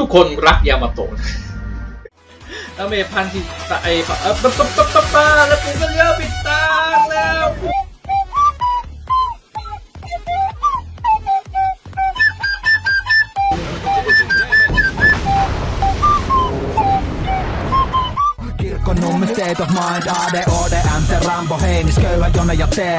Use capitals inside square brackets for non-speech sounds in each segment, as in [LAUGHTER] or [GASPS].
ทุกๆ คนรักยามาโตะแล้วเมพันที่ไอ้ปั๊บ๊ะบ๊ะบ๊ะบปั๊บแล้วกูก็เลี้ยวปิดตาแล้วก็นมไม่เตตัวมาดาไดออได้อ่านแต่รามบอกเฮนิสเกลว่ายอนใยาเตะ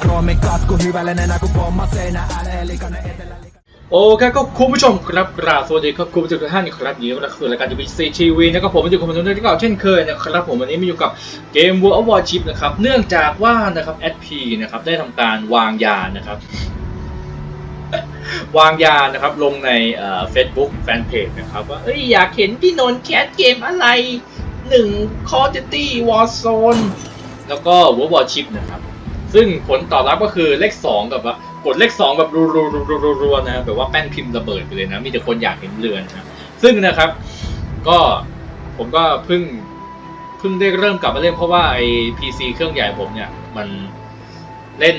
โครมิกัดกูฮิวาลนนะกูพอมาเซนะอะไรกันในเอเดล โอเคก็คุณผู้ชมครับกราบสวัสดีครับคุณผู้ชมทุกท่านครับยินดีต้อนรับสู่รายการ BBC TV นะครับผมอยู่กับผมในที่เก่าเช่นเคยนะครับผมวันนี้มาอยู่กับเกม World of Warship นะครับเนื่องจากว่านะครับ SP นะครับได้ทำการวางยานะครับ วางยานะครับลงในเฟซบุ๊กแฟนเพจนะครับว่าเอ้ยอยากเห็นพี่นนท์แคสเกมอะไรหนึ่ง Call of Duty Warzone แล้วก็ World of Warship นะครับ ซึ่งผลตอบรับก็คือเลขสองกับว่า กดเลขสองแบบรัวๆๆๆนะแบบว่าแป้นพิมพ์ระเบิดไปเลยนะ มีแต่คนอยากเห็นเรือนนะซึ่งนะครับ ก็ผมก็เพิ่งเพิ่งได้เริ่มกลับมาเล่นเพราะว่าไอ้ PC เครื่องใหญ่ผมเนี่ย มันเล่น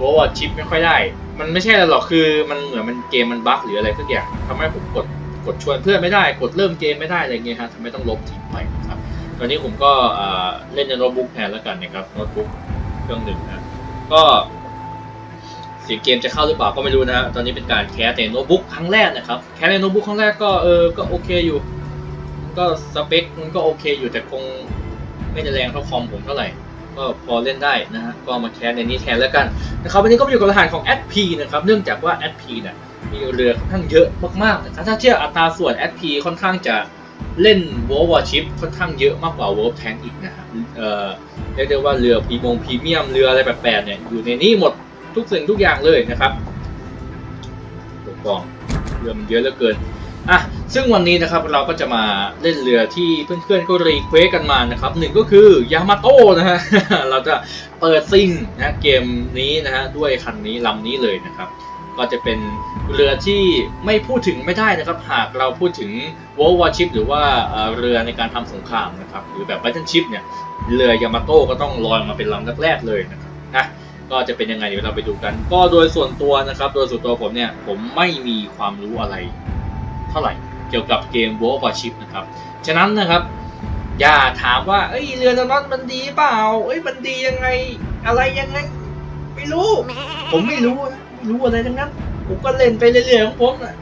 World War Chip ไม่ค่อยได้ มันไม่ใช่อะไรหรอกคือมันเหมือนมันเกมมันบั๊กหรืออะไรสักอย่างทำให้ผมกดกดชวนเพื่อนไม่ได้กดเริ่มเกมไม่ได้อะไรเงี้ยฮะทำให้ต้องลบทิ้งไปนะครับ ตอนนี้ผมก็เอ่อเล่นในโน้ตบุ๊กแทนแล้วกันนะครับโน้ตบุ๊กเครื่องหนึ่งนะก็ เสียงเกมจะเข้าหรือเปล่าก็ไม่รู้นะฮะตอนนี้เป็นการแคสในโน้ตบุ๊กครั้งแรกนะครับ แคสในโน้ตบุ๊กครั้งแรกก็เออ ก็โอเคอยู่ ก็สเปคมันก็โอเคอยู่แต่คงไม่ได้แรงเท่าคอมผมเท่าไหร่ ก็พอเล่นได้นะฮะ ก็มาแคสในนี้แทนแล้วกันนะครับ วันนี้ก็อยู่กับรหัสของ SP นะครับ เนื่องจากว่า SP เนี่ยมีเรือค่อนข้างเยอะมากๆนะครับถ้าเทียบอัตราส่วน SP ค่อนข้างจะเล่น World Warship ค่อนข้างเยอะมากกว่า World Tank อีกนะฮะเอ่อเรียกได้ว่าเรือพรีมงพรีเมียมเรืออะไรแปลกๆเนี่ยอยู่ในนี้หมด ทุกสิ่งทุกอย่างเลยนะครับถูกต้องเรือมันเยอะเหลือเกินอะซึ่งวันนี้นะครับเราก็จะมาเล่นเรือที่เพื่อนๆก็รีเควสกันมานะครับหนึ่งก็คือยามาโต้นะฮะเราจะเปิดซิงนะเกมนี้นะฮะด้วยคันนี้ลำนี้เลยนะครับ ก็จะเป็นเรือที่ไม่พูดถึงไม่ได้นะครับ หากเราพูดถึง World Warship หรือว่าเอ่อเรือในการทำสงครามนะครับหรือแบบ Battleship เนี่ยเรือยามาโต้ก็ต้องลอยมาเป็นลำแรกๆเลยนะครับนะ ก็จะเป็นยังไงเดี๋ยวเราไปดูกัน ก็โดยส่วนตัวนะครับ โดยส่วนตัวผมเนี่ยผมไม่มีความรู้อะไร เท่าไหร่เกี่ยวกับเกม World of Warship นะครับ ฉะนั้นนะครับ อย่าถามว่าเอ้ยเรือดำน้ำมันดีเปล่า เอ้ยมันดียังไงอะไรยังไง ไม่รู้ ผมไม่รู้ไม่รู้อะไรทั้งนั้น ผมก็เล่นไปเรื่อยๆของผมนะ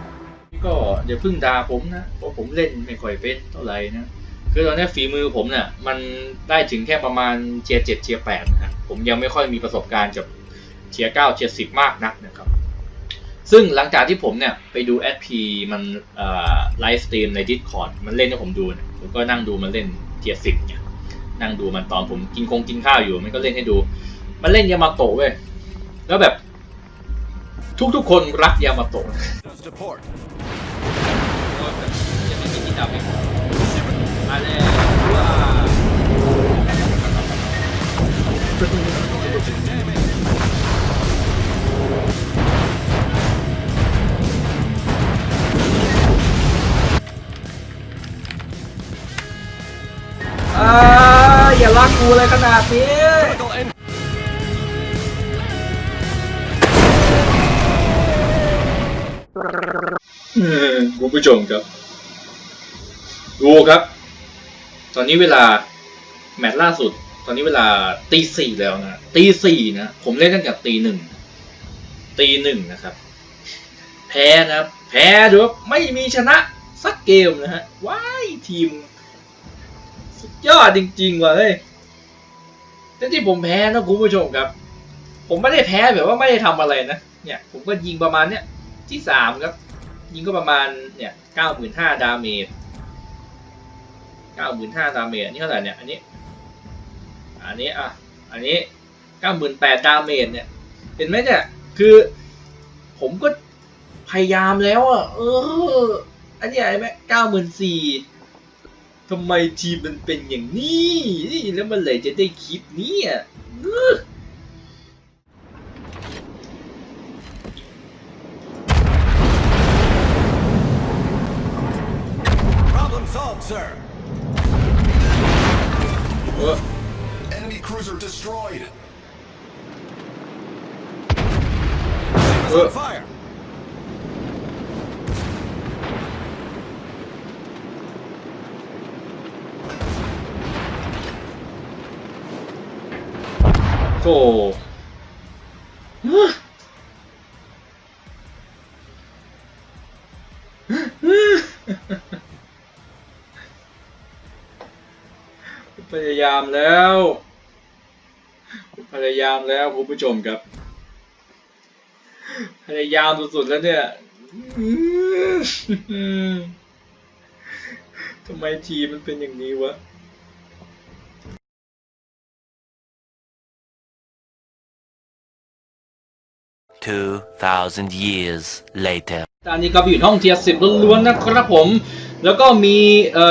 ก็อย่าพิ่งด่าผมนะเพราะผมเล่นไม่ค่อยเป็นเท่าไหร่นะ คือตอนนี้ฝีมือผมเนี่ยมันได้ถึงแค่ประมาณเทียร์เจ็ดเทียร์แปดนะผมยังไม่ค่อยมีประสบการณ์กับเทียร์เก้าเทียร์สิบมากนักนะครับ ซึ่งหลังจากที่ผมเนี่ยไปดู SP มันไลฟ์สตรีมใน Discord มันเล่นให้ผมดูเนี่ยผมก็นั่งดูมันเล่นเทียร์สิบเนี่ยนั่งดูมันตอนผมกินคงกินข้าวอยู่ มันก็เล่นให้ดู มันเล่นยามาโตะเว้ยแล้วแบบ ทุกๆคนรักยามาโตะ เลยมาแล้วว้าอ่าอย่าลากกูเลยขนาดนี้ อืมคุณผู้ชมครับ ดูครับ ตอนนี้เวลาแมตช์ล่าสุด ตอนนี้เวลาตีสี่แล้วนะตีสี่นะผมเล่นตั้งแต่ตีหนึ่งตีหนึ่งนะครับ แพ้นะครับ แพ้ดูว่าไม่มีชนะสักเกมนะฮะว้ายทีม สุดยอดจริง ๆ ว่ะเฮ้ยแต่ที่ผมแพ้นะคุณผู้ชมครับ ผมไม่ได้แพ้แบบว่าไม่ได้ทำอะไรนะเนี่ย ผมก็ยิงประมาณเนี้ยที่สามครับ ยิงก็ประมาณเนี่ยเก้าหมื่นห้าดาเมจ เก้าหมื่นห้าดาเมจอันนี้เท่าไหร่เนี่ยอันนี้ อันนี้อะอันนี้เก้าหมื่นแปดดาเมจเนี่ย เห็นไหมเนี่ยคือผมก็พยายามแล้วอะเออ อันนี้ไอ้แม่เก้าหมื่นสี่ทำไมทีมมันเป็นอย่างนี้นี่แล้วมันเลยจะได้คลิปนี้อะเออ Problem solved, sir. destroyed. Uh. Fire. Oh. [GASPS] Go. Huh? พยายามแล้ว ยายามแล้วคุณผู้ชมครับ พยายามสุดๆแล้วเนี่ยทำไมทีมมันเป็นอย่างนี้วะ2,000 years later. ตอนนี้ก็อยู่ในห้องเทียร์สิบล้วนๆนะครับผม แล้วก็มี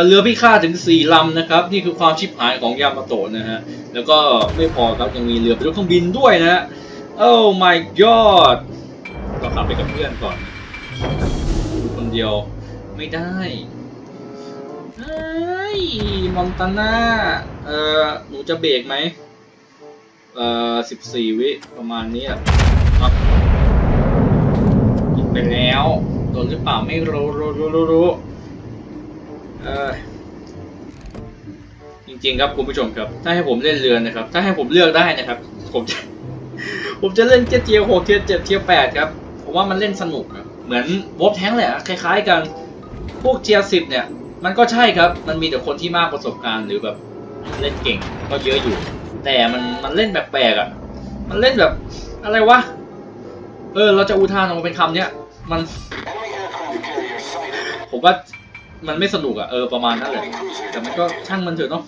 เรือพิฆาตถึง 4 ลำนะครับ นี่คือความชิบหายของยามาโตะนะฮะ แล้วก็ไม่พอครับยังมีเรือเป็นรถเครื่องบินด้วยนะฮะ Oh my god เราขับไปกับเพื่อนก่อน คนเดียวไม่ได้เฮ้ยมอนตาน่าเอ่อหนูจะเบรกไหมเอ่อ14วิประมาณนี้อะอะยิงไปแล้วโดนหรือเปล่าไม่รู้รู้รู้รู้รู้ จริงๆครับคุณผู้ชมครับ ถ้าให้ผมเล่นเรือนะครับ ถ้าให้ผมเลือกได้นะครับ ผมจะผมจะเล่นเทียร์หกเทียร์เจ็ดเทียร์แปดครับผมว่ามันเล่นสนุกอะเหมือนวอฟแท้งเลยอะคล้าย ๆ กันพวกเทียร์สิบเนี่ย มันก็ใช่ครับ มันมีแต่คนที่มากประสบการณ์หรือแบบเล่นเก่งก็เยอะอยู่ แต่มันมันเล่นแปลกๆอะมันเล่นแบบอะไรวะเออ เราจะอุทานออกมาเป็นคำเนี้ยมัน ผมว่า มันไม่สนุกอะเออประมาณนั้นแหละแต่มันก็ช่างมันเถอะเนาะ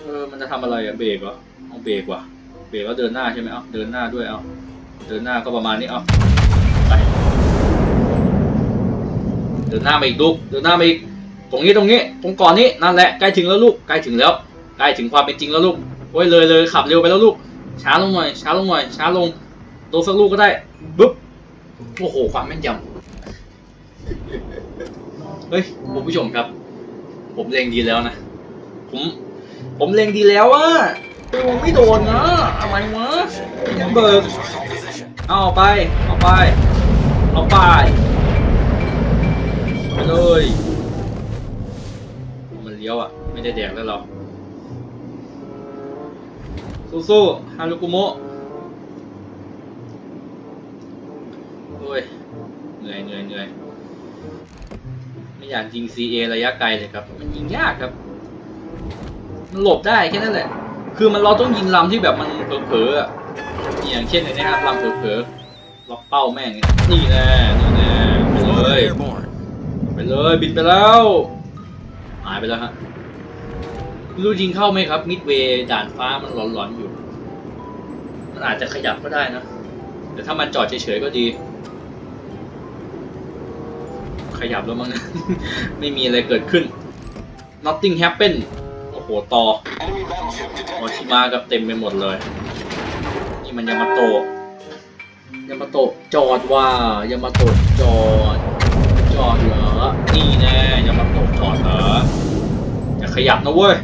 เออมันจะทำอะไรอะเบรกเหรอเอาเบรกวะเบรกแล้วเดินหน้าใช่ไหมเอาเดินหน้าด้วยเอาเดินหน้าก็ประมาณนี้เอาไปเดินหน้ามาอีกลูกเดินหน้ามาอีกตรงนี้ตรงนี้ตรงก่อนนี้นั่นแหละใกล้ถึงแล้วลูกใกล้ถึงแล้วใกล้ถึงความเป็นจริงแล้วลูกโอ้ยเลยเลยขับเร็วไปแล้วลูก ช้าลงหน่อย ช้าลงหน่อย ช้าลงโดนสักลูกก็ได้บึ๊บโอ้โหความแม่นยำ เฮ้ยคุณผู้ชมครับ ผมเล็งดีแล้วนะ ผม ผมเล็งดีแล้วอะแต่ผมไม่โดนนะอะไรวะยังเบิกเอาไป เอาไป เอาไป ไปเลย มันเลี้ยวอะ ไม่ได้แดกแล้วเราสู้ๆฮารุกุโมะโอ้ย เหนื่อยเหนื่อยเหนื่อย ไม่อยากยิง CA ระยะไกลเลยครับมันยิงยากครับ มันหลบได้แค่นั้นแหละ คือมันเราต้องยิงลำที่แบบมันเผลอๆอะอย่างเช่นไอ้เนะครับลำเผลอๆล็อกเป้าแม่งนี่แน่นี่แน่ไปเลยไปเลยบินไปแล้วหายไปแล้วฮะรู้ยิงเข้าไหมครับมิดเวย์ด่านฟ้ามันหลอนๆอยู่ มันอาจจะขยับก็ได้นะแต่ถ้ามันจอดเฉยๆก็ดี ขยับแล้วมั้งนะ ไม่มีอะไรเกิดขึ้น nothing happen โอ้โหต่อโอชิมากับเต็มไปหมดเลย นี่มันยามาโตะยามาโตะจอดว่ายามาโตะจอด จอดเหรอ นี่แน่ยามาโตะจอดเหรอ อย่าขยับนะเว้ย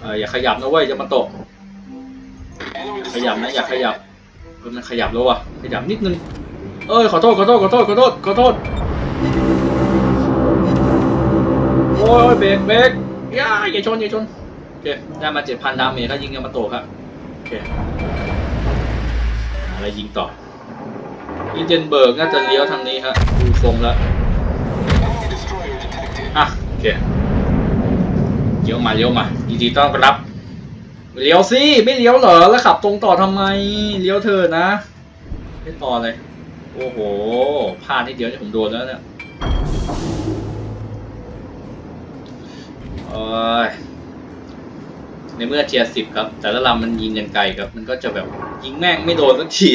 เอออย่าขยับนะเว้ยยามาโตะขยับนะอย่าขยับมันขยับแล้ววะขยับนิดนึง เอ้ยขอโทษขอโทษขอโทษขอโทษขอโทษ ยเบรกเบรกอย่าอย่าชนอย่าชนโอเคได้มาเจ็ดพันดาเมจแล้วยิงยามาโตะครับโอเคอะไรยิงต่ออินเจนเบิร์กน่าจะเลี้ยวทางนี้ฮะดูทรงแล้วอะโอเคเลี้ยวมาเลี้ยวมายินดีต้อนรับเลี้ยวสิไม่เลี้ยวเหรอแล้วขับตรงต่อทำไมเลี้ยวเธอนะไม่ต่อเลยโอ้โหพลาดนิดเดียวนี่ผมโดนแล้วเนี่ย ยในเมื่อเทียร์สิบครับ แต่ละลำมันยิงกันไกลครับ มันก็จะแบบยิงแม่งไม่โดนสักที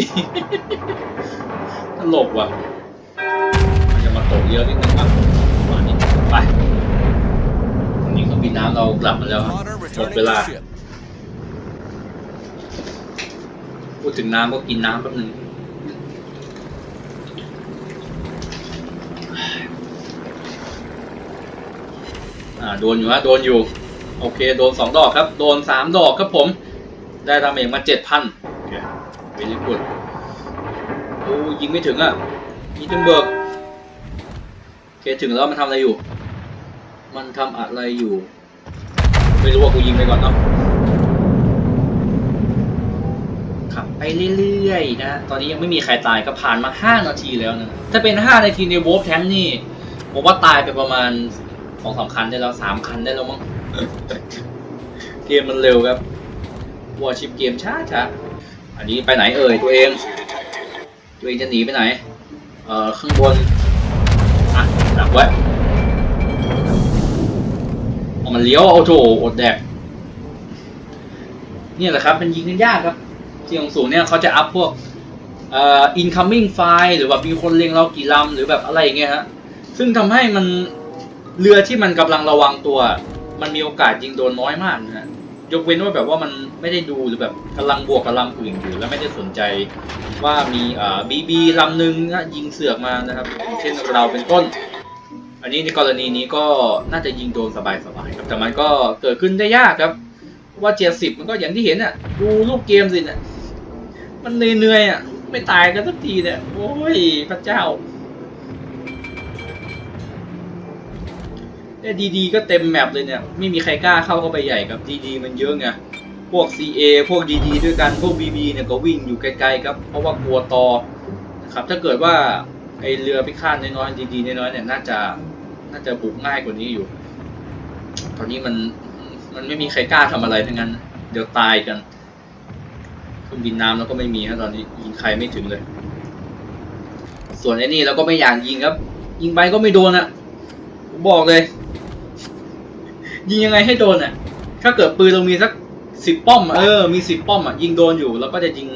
ตลกว่ะ มันจะมาตกเยอะนิดนึงอะประมาณนี้ไปตอนนี้เครื่องบินน้ำเรากลับมาแล้วครับหมดเวลา พูดถึงน้ำก็กินน้ำแป๊บนึง อ่าโดนอยู่ฮะโดนอยู่ โอเค โดนสองดอกครับ โดนสามดอกครับผม ได้ดาเมจมาเจ็ดพันโอเคเวลิกุดโอ้ยิงไม่ถึงอะยิงจนเบิกโอเคถึงแล้วมันทำอะไรอยู่ มันทำอะไรอยู่ ไม่รู้ว่ากูยิงไปก่อนเนาะขับไปเรื่อยๆนะ ตอนนี้ยังไม่มีใครตายก็ผ่านมา 5 นาทีแล้วนะ ถ้าเป็น 5 นาทีในโวลฟแทงนี่ผมว่าตายไปประมาณ สองสามคันได้แล้วสามคันได้แล้วมั้งเกมมันเร็วครับวอชิปเกมช้าช้าอันนี้ไปไหนเอ่ยตัวเอง ตัวเองจะหนีไปไหน เอ่อข้างบน อะดักไว้เอามันเลี้ยวเอาโถอดแดกเนี่ยแหละครับมันยิงกันยากครับที่ของสูงเนี่ยเขาจะอัพพวกเอ่อ incoming file หรือแบบมีคนเล็งเรากี่ลำหรือแบบอะไรอย่างเงี้ยฮะ ซึ่งทำให้มัน เรือที่มันกำลังระวังตัว มันมีโอกาสยิงโดนน้อยมากนะฮะยกเว้นว่าแบบว่ามันไม่ได้ดูหรือแบบกำลังบวกกับลำอื่นอยู่แล้วไม่ได้สนใจว่ามีอ่าบีบีลำหนึ่งนะยิงเสือกมานะครับ เช่นเราเป็นต้น อันนี้ในกรณีนี้ก็น่าจะยิงโดนสบายๆครับแต่มันก็เกิดขึ้นได้ยากครับว่าเจ็ดสิบมันก็อย่างที่เห็นอะดูรูปเกมสิเนี่ยมันเหนื่อยๆอะไม่ตายกันสักทีเนี่ยโอ้ยพระเจ้า เนี่ยดีๆก็เต็มแมปเลยเนี่ย ไม่มีใครกล้าเข้าเข้าไปใหญ่ครับดีๆมันเยอะไง พวก CA พวกดีๆด้วยกัน พวก BB เนี่ยก็วิ่งอยู่ไกลๆครับ เพราะว่ากลัวตอนะครับ ถ้าเกิดว่าไอเรือพิฆาตน้อยๆดีๆน้อยๆเนี่ยน่าจะน่าจะบุกง่ายกว่านี้อยู่ ตอนนี้มันมันไม่มีใครกล้าทำอะไรทั้งนั้น เดี๋ยวตายกันเครื่องบินน้ำแล้วก็ไม่มีครับตอนนี้ยิงใครไม่ถึงเลย ส่วนไอ้นี่เราก็ไม่อยากยิงครับ ยิงไปก็ไม่โดนอะผมบอกเลย ยิงยังไงให้โดนอะ ถ้าเกิดปืนเรามีสักสิบป้อมอะเออ มีสิบป้อมอะยิงโดนอยู่ แล้วก็จะยิง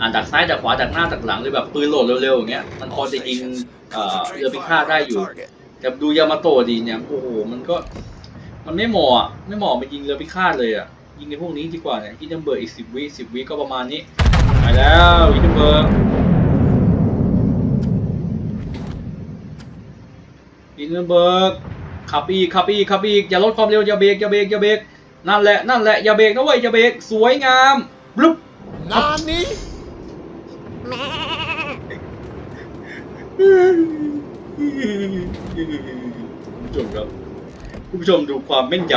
อ่าดักซ้ายดักขวาดักหน้าดักหลังหรือแบบปืนโหลดเร็วๆอย่างเงี้ย มันพอจะยิงเอ่อเรือพิฆาตได้อยู่แต่ดูยามาโตะดีเนี่ย โอ้โห มันก็ มันไม่เหมาะอะไม่เหมาะมายิงเรือพิฆาตเลยอะ ยิงในพวกนี้ดีกว่าเนี่ยฮิดเดนเบิร์กอีกสิบวิสิบวิก็ประมาณนี้ไปแล้วฮิดเดนเบิร์กฮิดเดนเบิร์ก ขับอีกขับอีกขับอีกอย่าลดความเร็วอย่าเบรกอย่าเบรกอย่าเบรกนั่นแหละนั่นแหละอย่าเบรกนะเว้ยอย่าเบรกสวยงามบลุ๊บ Nani? คุณผู้ชมครับคุณผู้ชมดูความแม่นย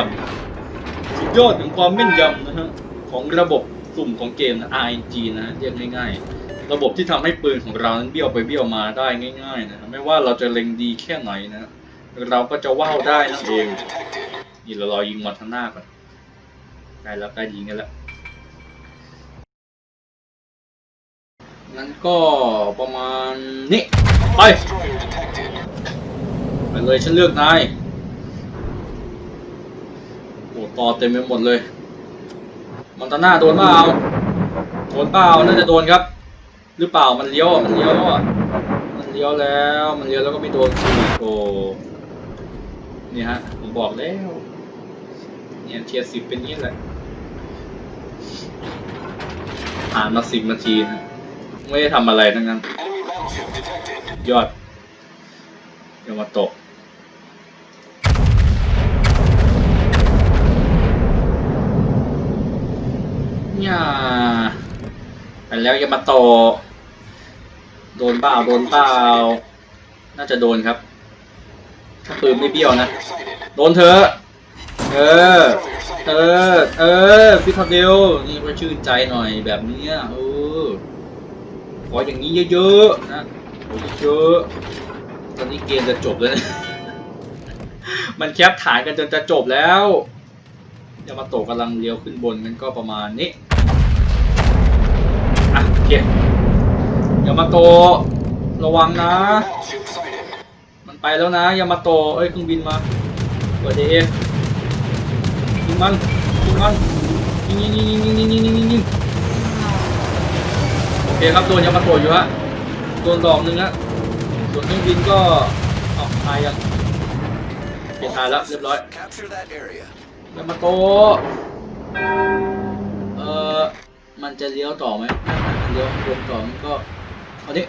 ำสุดยอดของความแม่นยำนะฮะของระบบสุ่มของเกมนะ RNG นะเรียกง่าย ๆ ระบบที่ทำให้ปืนของเรานั้นเบี้ยวไปเบี้ยวมาได้ง่าย ๆ นะไม่ว่าเราจะเล็งดีแค่ไหนนะ เราก็จะว่าวได้นั่นเองนี่เรารอยิงมอนทางหน้าก่อนได้แล้วใกล้ยิงกันแล้วงั้นก็ประมาณนี้ไปไปเลยฉันเลือกนายโอ้ต่อเต็มไปหมดเลยมันตาหน้าโดนเปล่าโดนเปล่าน่าจะโดนครับ หรือเปล่ามันเลี้ยวมันเลี้ยวมันเลี้ยวแล้ว มันเลี้ยวแล้วก็ไม่โดนโอ้ นี่ฮะ ผมบอกแล้ว เนี่ยเทียสิบเป็นย่างนี้แหละ ผ่านมาสิบนาทีนะ ไม่ได้ทำอะไรทั้งนั้น ยอดยามาโตะเนี่ยไปแล้วยามาโตะโดนเปล่าโดนเปล่า น่าจะโดนครับ ปืนไม่เบี้ยวนะ โดนเธอ เออ เออ เออพิทาเดลนี่ก็ชื่นใจหน่อยแบบนี้เออขออย่างนี้เยอะๆนะขอเยอะๆตอนนี้เกมจะจบแล้วนะมันแคปฐานกันจนจะจบแล้วยามาโตะกำลังเลี้ยวขึ้นบนมันก็ประมาณนี้ อะโอเคยามาโตระวังนะ ไปแล้วนะยามาโตเอ้ยเครื่องบินมาเปิดเอยิงมันยิงมันยิงยิงยิงยิงยิงยิงยิงยิงยิงโอเคครับโดนยามาโตอยู่ฮะโดนดอกหนึ่งฮะส่วนเครื่องบินก็ออกตายยังโอเคตายแล้วเรียบร้อยยามาโตเอ่อมันจะเลี้ยวต่อไหมไม่ไม่มันเลี้ยววงต่อมันก็เอาดิ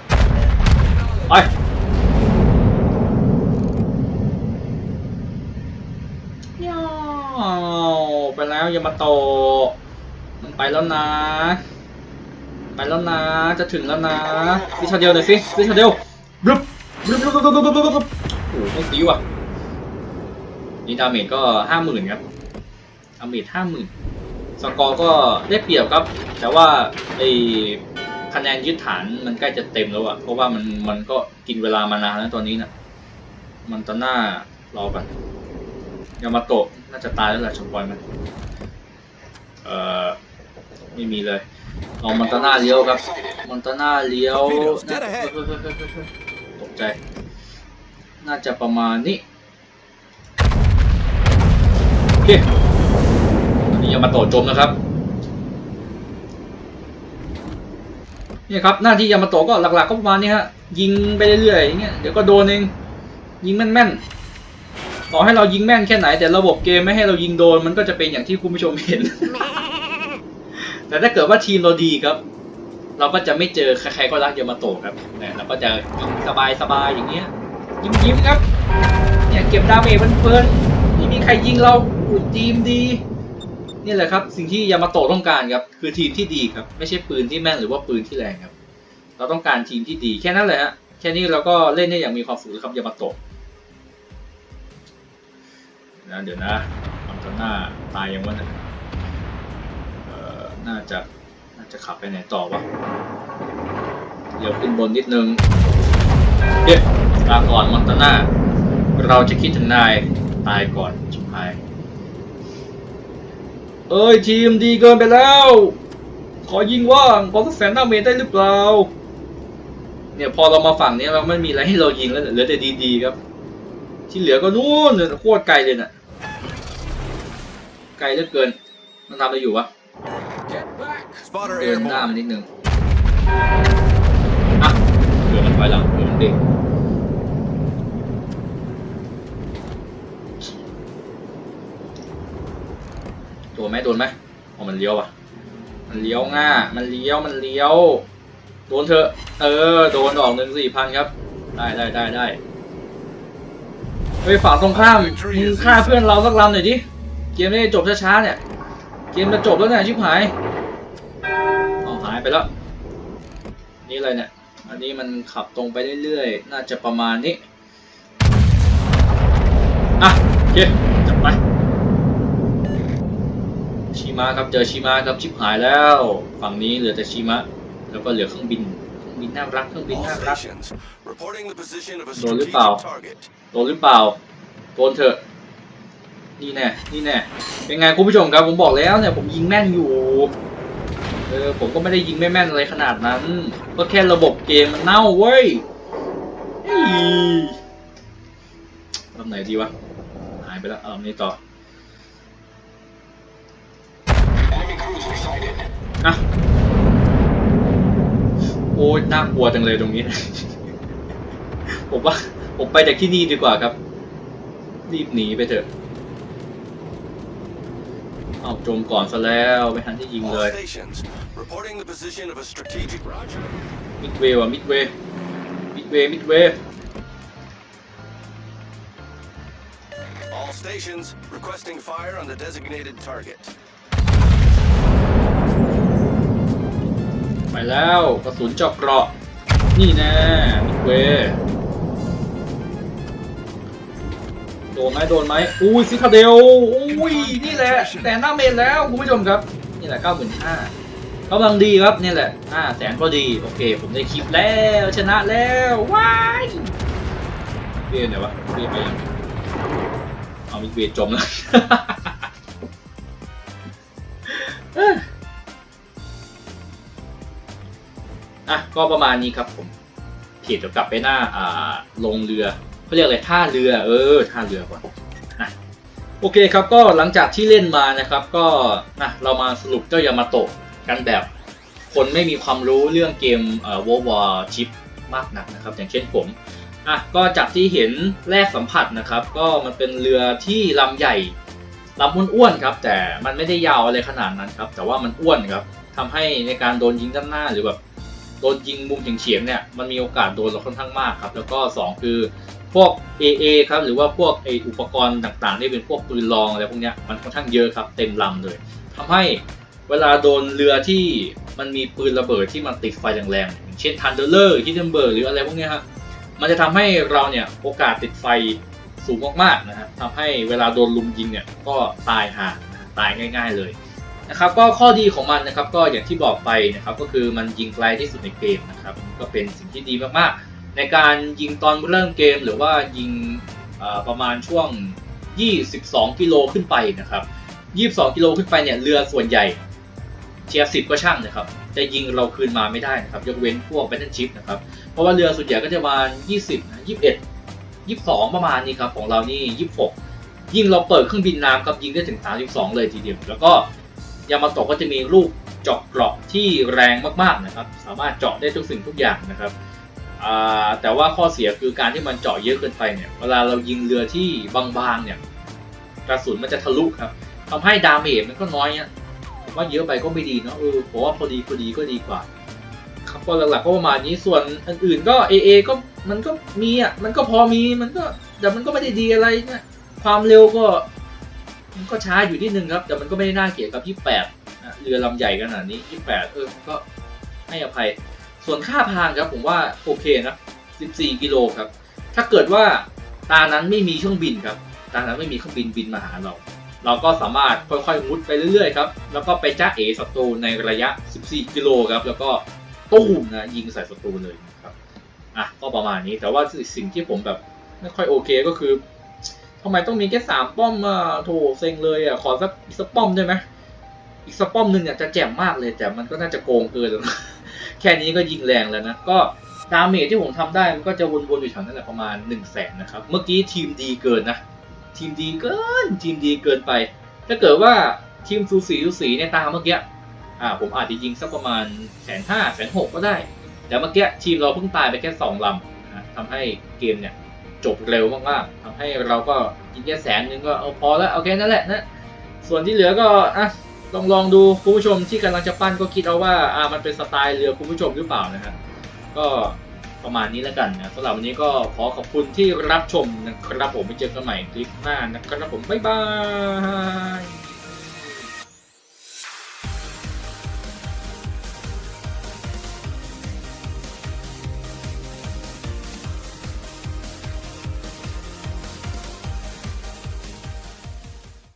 ไป ย่าว ไปแล้วยามาโตะมันไปแล้วนะ ไปแล้วนะ จะถึงแล้วนะวิชาเดียวหน่อยสิวิชาเดียวบลุ๊บบลุ๊บบลุ๊บบลุ๊บบลุ๊บบลุ๊บลุ๊บโอ้โหไม่ซีว่ะนี่ดาเมจก็ห้าหมื่นครับดาเมจห้าหมื่นสกอร์ก็ได้เปรียบครับ แต่ว่าไอคะแนนยึดฐานมันใกล้จะเต็มแล้วอะเพราะว่ามันมันก็กินเวลามานานแล้วตอนนี้นะมันตอนหน้ารอก่อน ยามาโตะน่าจะตายแล้วแหละชมปอยมันเอ่อไม่มีเลยเอามันตาน่าเลี้ยวครับมันตาน่าเลี้ยวน่าตกใจ น่าจะประมาณนี้โอเคตอนนี้ยามาโตะจมนะครับเนี่ยครับหน้าที่ยามาโตะก็หลักๆก็ประมาณนี้ฮะยิงไปเรื่อยๆอย่างเงี้ยเดี๋ยวก็โดนเองยิงแม่นๆ ต่อให้เรายิงแม่นแค่ไหน แต่ระบบเกมไม่ให้เรายิงโดน มันก็จะเป็นอย่างที่คุณผู้ชมเห็น แต่ถ้าเกิดว่าทีมเราดีครับ เราก็จะไม่เจอใครๆก็รักยามาโตะครับเนี่ยเราก็จะยิงสบายๆอย่างเงี้ยยิ้มยิ้มๆครับ เนี่ยเก็บดาเมจเพลินๆไม่มีใครยิงเราอู้ทีมดีนี่แหละครับสิ่งที่ยามาโตะต้องการครับคือทีมที่ดีครับ ไม่ใช่ปืนที่แม่นหรือว่าปืนที่แรงครับ เราต้องการทีมที่ดีแค่นั้นแหละฮะแค่นี้เราก็เล่นได้อย่างมีความสุขแล้วครับยามาโตะ นะเดี๋ยวนะอัมตหน้าตายยังวะเนี่ยเอ่อน่าจะน่าจะขับไปไหนต่อวะเดี๋ยวขึ้นบนนิดนึงเฮ้ลาก่อนมอนตาน่าเราจะคิดถึงนายตายก่อนชิบหายเอ้ยทีมดีเกินไปแล้ว ขอยิงว่างขอสักแสนดาเมจได้หรือเปล่าเนี่ยพอเรามาฝั่งนี้เราไม่มีอะไรให้เรายิงแล้วเหลือแต่ดีๆครับ ที่เหลือก็นู่นโคตรไกลเลยน่ะ ไกลเหลือเกิน มันทำอะไรอยู่วะ Spotter เดินหน้ามัน airborne. นิดนึงอะเดี๋ยวมันถอยหลังเดี๋ยวมันเด้งโดนไหมโดนไหมอ๋อมันเลี้ยวอะ มันเลี้ยวง่า มันเลี้ยว มันเลี้ยว โดนเถอะ เออ โดนดอกหนึ่งสี่พันครับ ได้ได้ได้ได้เฮ้ยฝั่งตรงข้ามมึงฆ่าเพื่อนเราสักลำหน่อยดิ เกมนี้จบช้าๆเนี่ย เกมจะจบแล้วเนี่ยชิบหายเอาหายไปแล้ว นี่อะไรเนี่ย อันนี้มันขับตรงไปเรื่อยๆ น่าจะประมาณนี้ อะโอเคจับไป ชิมะครับ เจอชิมะครับชิบหายแล้ว ฝั่งนี้เหลือแต่ชิมะ แล้วก็เหลือเครื่องบินเครื่องบินน่ารักเครื่องบิน All น่ารัก stations. Reporting the position of a โดนหรือ strategic เปล่า target. โดนหรือเปล่า โดนเถอะ นี่แน่นี่แน่เป็นไงคุณผู้ชมครับผมบอกแล้วเนี่ยผมยิงแม่นอยู่เออผมก็ไม่ได้ยิงไม่แม่นอะไรขนาดนั้น ก็แค่ระบบเกมมันเน่าเว้ยลำไหนดีวะหายไปแล้วเอาลำนี้ต่ออะโอ้ยน่ากลัวจังเลยตรงนี้ ผมว่าผมไปจากที่นี่ดีกว่าครับ รีบหนีไปเถอะ เอาโจมก่อนซะแล้วไม่ทันที่ยิงเล All ย stations. Reporting the position of a strategic. Roger. มิดเวย์ว่ะมิดเวย์มิดเวย์มิดเวย์ All stations. Requesting fire on the designated target. ไปแล้วกระสุนเจาะเกราะ นี่แน่มิดเว โดนไหมโดนไหมอุ้ยซิคาเดลอุ้ยนี่แหละแต่หน้าเมนแล้วคุณผู้ชมครับ นี่แหละเก้าหมื่นห้ากำลังดีครับนี่แหละห้าแสนก็ดีโอเค ผมได้คลิปแล้วชนะแล้วว้ายเวียนเดี๋ยววะเวียนไปยังเอามิดเวย์จมแล้วอะก็ประมาณนี้ครับผมเขียนเดี๋ยวกลับไปหน้าอ่าลงเรือ เขาเรียกอะไรท่าเรือเออท่าเรือก่อนนะโอเคครับก็หลังจากที่เล่นมานะครับ ก็นะเรามาสรุปเจ้ายามาโตะกันแบบ คนไม่มีความรู้เรื่องเกมเอ่อวอลวอชิปมากนักนะครับ อย่างเช่นผมอะก็จากที่เห็นแรกสัมผัสนะครับ ก็มันเป็นเรือที่ลำใหญ่ลำอ้วนๆครับ แต่มันไม่ได้ยาวอะไรขนาดนั้นครับ แต่ว่ามันอ้วนครับทำให้ในการโดนยิงด้านหน้าหรือแบบ นยิงมุมเฉียงๆเนี่ยมันมีโอกาสโดนเราค่อนข้างมากครับ แล้วก็ 2 คือพวก AA ครับหรือว่าพวกไออุปกรณ์ต่างๆที่เป็นพวกปืนรองอะไรพวกเนี้ยมันค่อนข้างเยอะครับเต็มลำเลยทำให้เวลาโดนเรือที่มันมีปืนระเบิดที่มันติดไฟแรงๆอย่างเช่น Thunderer Hindenburg หรืออะไรพวกเนี้ยครับมันจะทำให้เราเนี่ยโอกาสติดไฟสูงมากๆนะฮะทำให้เวลาโดนลุมยิงเนี่ยก็ตายห่านะฮะตายง่าย ๆเลย นะครับก็ข้อดีของมันนะครับก็อย่างที่บอกไปนะครับก็คือมันยิงไกลที่สุดในเกมนะครับก็เป็นสิ่งที่ดีมากๆ ในการยิงตอนเริ่มเกมหรือว่ายิงประมาณช่วง 22 กิโลขึ้นไปนะครับ 22 กิโลขึ้นไปเนี่ยเรือส่วนใหญ่เทียร์สิบก็ช่างนะครับจะยิงเราคืนมาไม่ได้นะครับยกเว้นพวกแบทเทิลชิพนะครับเพราะว่าเรือส่วนใหญ่ก็จะประมาณ 20 21 22 ประมาณนี้ครับของเรานี่ 26 ยิงเราเปิดเครื่องบินน้ำครับยิงได้ถึง 32 เลยทีเดียวแล้วก็ ยามาโตะก็จะมีลูกเจาะเกราะที่แรงมากๆนะครับ สามารถเจาะได้ทุกสิ่งทุกอย่างนะครับแต่ว่าข้อเสียคือการที่มันเจาะเยอะเกินไปเนี่ยเวลาเรายิงเรือที่บางๆเนี่ยกระสุนมันจะทะลุครับทำให้ดาเมจมันก็น้อยอะผมว่าเยอะไปก็ไม่ดีเนาะเออผมว่าพอดีพอดีก็ดีกว่า ครับก็หลักๆก็ประมาณนี้ส่วนอื่นๆก็ AA ก็มันก็มีอะมันก็พอมีมันก็แต่มันก็ไม่ได้ดีอะไรนี่ยความเร็วก็ ก็ช้าอยู่ที่หนึ่งครับ แต่มันก็ไม่ได้น่าเกลียดกับ 28นะเรือลำใหญ่ขนาดนี้ 28 เออก็ให้อภัย ส่วนค่าพางครับผมว่าโอเคนะ 14 กิโลครับ ถ้าเกิดว่าตานั้นไม่มีเครื่องบินครับ ตานั้นไม่มีเครื่องบินบินมาหาเรา เราก็สามารถค่อยๆมุดไปเรื่อยๆครับ แล้วก็ไปจ้าเอศัตรูในระยะ 14 กิโลครับ แล้วก็ตู้มนะยิงใส่ศัตรูเลยครับ อะก็ประมาณนี้ แต่ว่าสิ่งที่ผมแบบไม่ค่อยโอเคก็คือ ทำไมต้องมีแค่สามป้อมอะโถเซ็งเลยอะขอสักอีกสักป้อมได้ไหมอีกสักป้อมหนึ่งเนี่ยจะแจ่มมากเลยแต่มันก็น่าจะโกงเกินแล้วนะแค่นี้ก็ยิงแรงแล้วนะก็ดาเมจที่ผมทำได้มันก็จะวนๆอยู่แถวนั้นแหละประมาณ1นึ่งแสนนะครับเมื่อกี้ทีมดีเกินนะทีมดีเกินทีมดีเกินไป ถ้าเกิดว่าทีมสูสีสูสีในตาเมื่อกี้อ่าผมอาจจะยิงสักประมาณแสนห้าแสนหกก็ได้แต่เมื่อกี้ทีมเราเพิ่งตายไปแค่สองลำนะทำให้เกมเนี่ย จบเร็วมากๆทำให้เราก็ยิงแค่แสนนึงก็เอาพอแล้วเอาแค่นั้นแหละนะส่วนที่เหลือก็อะลองลองดูคุณผู้ชมที่กำลังจะปั้นก็คิดเอาว่าอ่ามันเป็นสไตล์เรือคุณผู้ชมหรือเปล่านะครับก็ประมาณนี้แล้วกันนะสำหรับวันนี้ก็ขอขอบคุณที่รับชมนะครับผมไปเจอกันใหม่คลิปหน้านะครับผมบ๊ายบาย